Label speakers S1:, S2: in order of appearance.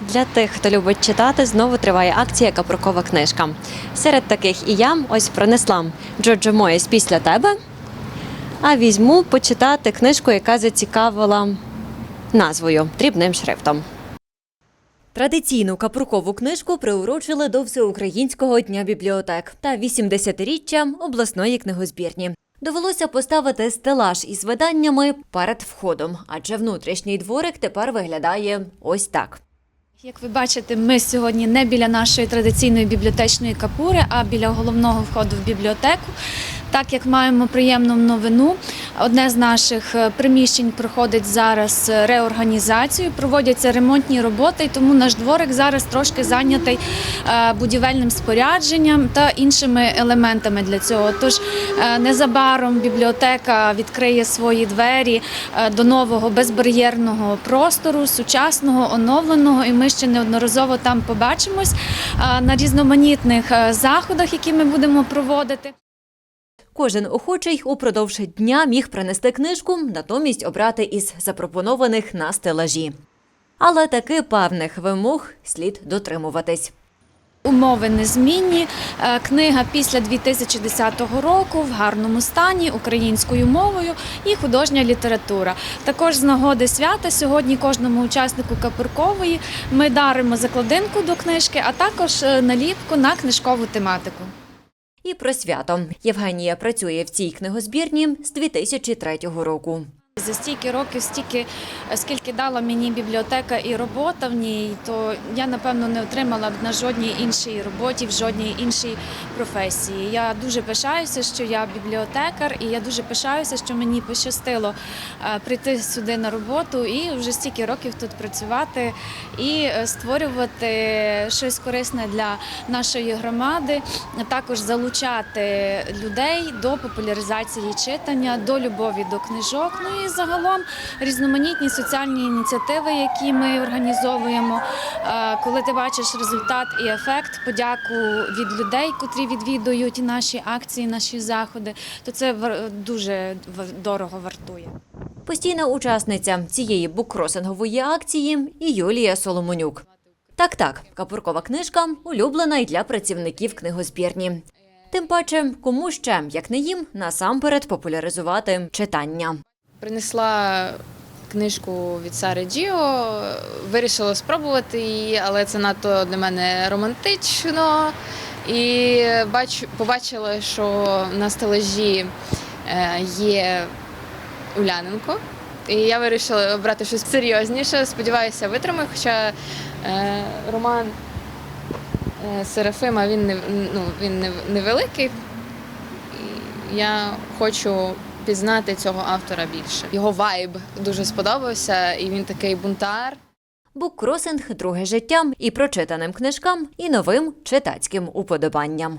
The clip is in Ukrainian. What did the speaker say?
S1: Для тих, хто любить читати, знову триває акція Капрукова книжка. Серед таких і я ось принесла Джорджо Моєс після тебе. А візьму почитати книжку, яка зацікавила назвою дрібним шрифтом. Традиційну капрукову книжку приурочили до Всеукраїнського дня бібліотек та 80-річчя обласної книгозбірні. Довелося поставити стелаж із виданнями перед входом, адже внутрішній дворик тепер виглядає ось так.
S2: Як ви бачите, ми сьогодні не біля нашої традиційної бібліотечної капури, а біля головного входу в бібліотеку. Так як маємо приємну новину, одне з наших е, приміщень проходить зараз е, реорганізацію, проводяться ремонтні роботи, і тому наш дворик зараз трошки зайнятий е, будівельним спорядженням та іншими елементами для цього. Тож незабаром бібліотека відкриє свої двері до нового безбар'єрного простору, сучасного, оновленого, і ми ще неодноразово там побачимось на різноманітних заходах, які ми будемо проводити.
S1: Кожен охочий упродовж дня міг принести книжку, натомість обрати із запропонованих на стелажі. Але таки певних вимог слід дотримуватись.
S2: Умови незмінні. Е, Книга після 2010 року в гарному стані українською мовою і художня література. Також з нагоди свята сьогодні кожному учаснику Капуркової ми даримо закладинку до книжки, а також е, наліпку на книжкову тематику.
S1: І про свято. Євгенія працює в цій книгозбірні з 2003 року.
S2: За стільки років, стільки скільки дала мені бібліотека і робота в ній, то я напевно не отримала б на жодній іншій роботі, в жодній іншій професії. Я дуже пишаюся, що я бібліотекар, і я дуже пишаюся, що мені пощастило е, прийти сюди на роботу і вже стільки років тут працювати і е, створювати щось корисне для нашої громади, а також залучати людей до популяризації читання, до любові до книжок. Ну і загалом різноманітні соціальні ініціативи, які ми організовуємо. Е, Коли ти бачиш результат і ефект, подяку від людей, котрі відвідують наші акції, наші заходи, то це дуже дорого вартує.
S1: Постійна учасниця цієї буккросингової акції і Юлія Соломонюк. Так, так, капуркова книжка улюблена й для працівників книгозбірні. Тим паче, кому ще, як не їм, насамперед популяризувати читання.
S3: Принесла книжку від Сари Джіо, вирішила спробувати її, але це надто для мене романтично. І бач, побачила, що на стелажі е, є Уляненко. І я вирішила обрати щось серйозніше. Сподіваюся, витримаю. Хоча е, роман е, Серафима він не, ну, він не, невеликий. Я хочу пізнати цього автора більше. Його вайб дуже сподобався, і він такий бунтар.
S1: Буккросинг – друге життям і прочитаним книжкам, і новим читацьким уподобанням.